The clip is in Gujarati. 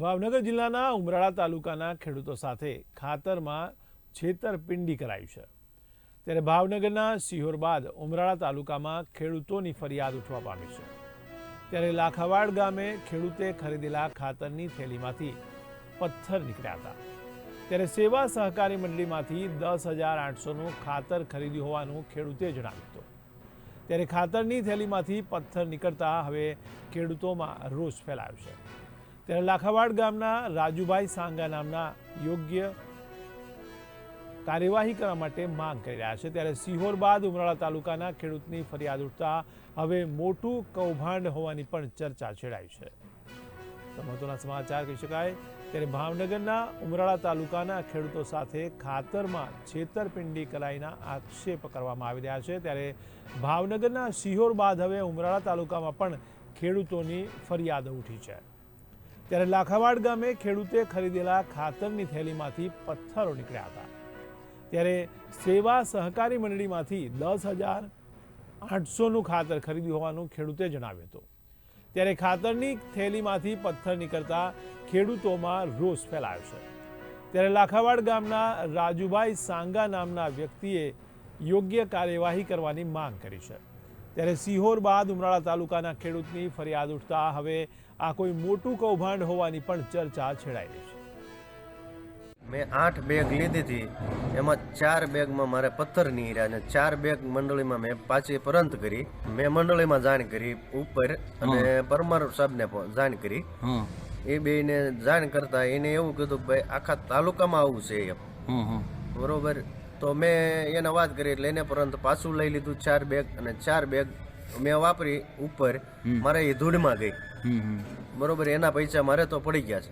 ભાવનગર જિલ્લાના ઉમરાળા તાલુકાના ખેડૂતો સાથે ખાતરમાં છેતરપિંડી કરાઈ છે. ત્યારે ભાવનગરના સિહોર બાદ ઉમરાળા તાલુકામાં ખેડૂતોની ફરિયાદ ઉઠવા પામી છે. ત્યારે લાખાવાડ ગામે ખેડૂતે ખરીદેલા ખાતરની થેલીમાંથી પથ્થર નીકળ્યા હતા. ત્યારે સેવા સહકારી મંડળીમાંથી દસ હજાર આઠસોનું ખાતર ખરીદ્યું હોવાનું ખેડૂતે જણાવ્યું હતું. ત્યારે ખાતરની થેલીમાંથી પથ્થર નીકળતા હવે ખેડૂતોમાં રોષ ફેલાયો છે. ત્યારે લાખાવાડ ગામના રાજુભાઈ સાંગા નામના યોગ્ય કાર્યવાહી કરવા માટે માંગ કરી રહ્યા છે. ત્યારે સિહોર બાદ ઉમરાળા તાલુકાના ખેડૂતની ફરિયાદ ઉઠતા હવે મોટું કૌભાંડ હોવાની પણ ચર્ચા છેડાઈ છે. મહત્વના સમાચાર કહી શકાય ત્યારે ભાવનગરના ઉમરાળા તાલુકાના ખેડૂતો સાથે ખાતરમાં છેતરપિંડી કરાઈના આક્ષેપ કરવામાં આવી રહ્યા છે. ત્યારે ભાવનગરના સિહોર બાદ હવે ઉમરાળા તાલુકામાં પણ ખેડૂતોની ફરિયાદો ઉઠી છે. ત્યારે લાખાવાડ ગામે ખેડૂતે ખરીદેલા ખાતરની થેલીમાંથી પથ્થરો નીકળ્યા હતા. ત્યારે સેવા સહકારી મંડળીમાંથી દસ હજાર આઠસોનું ખાતર ખરીદ્યું હોવાનું ખેડૂતે જણાવ્યું હતું. ત્યારે ખાતરની થેલીમાંથી પથ્થર નીકળતા ખેડૂતોમાં રોષ ફેલાયો છે. ત્યારે લાખાવાડ ગામના રાજુભાઈ સાંગા નામના વ્યક્તિએ યોગ્ય કાર્યવાહી કરવાની માંગ કરી છે. ત્યારે સિહોર બાદ ઉમરાળા તાલુકાના ખેડૂતની ફરિયાદ ઉઠતા હવે આ કોઈ મોટું કૌભાંડ હોવાની પણ ચર્ચા છેડાઈ રહી છે. મેં આઠ બેગ લીધી હતી. એમાં ચાર બેગમાં મારે પથ્થર નીર્યા અને ચાર બેગ મંડળીમાં મેં પાછી પરંત કરી. મેં મંડળીમાં જાણ કરી ઉપર અને પરમાર સાહેબને જાણ કરી. એ બેને જાણ કરતા એને એવું કીધું કે ભાઈ આખા તાલુકામાં આવું છે એમ. બરોબર. તો મેં એને વાત કરી એટલે એને પરંતુ પાછું લઈ લીધું ચાર બેગ અને ચાર બેગ મેં વાપરી ઉપર મારે એ ધૂળમાં ગઈ. બરોબર એના પૈસા મારે તો પડી ગયા છે.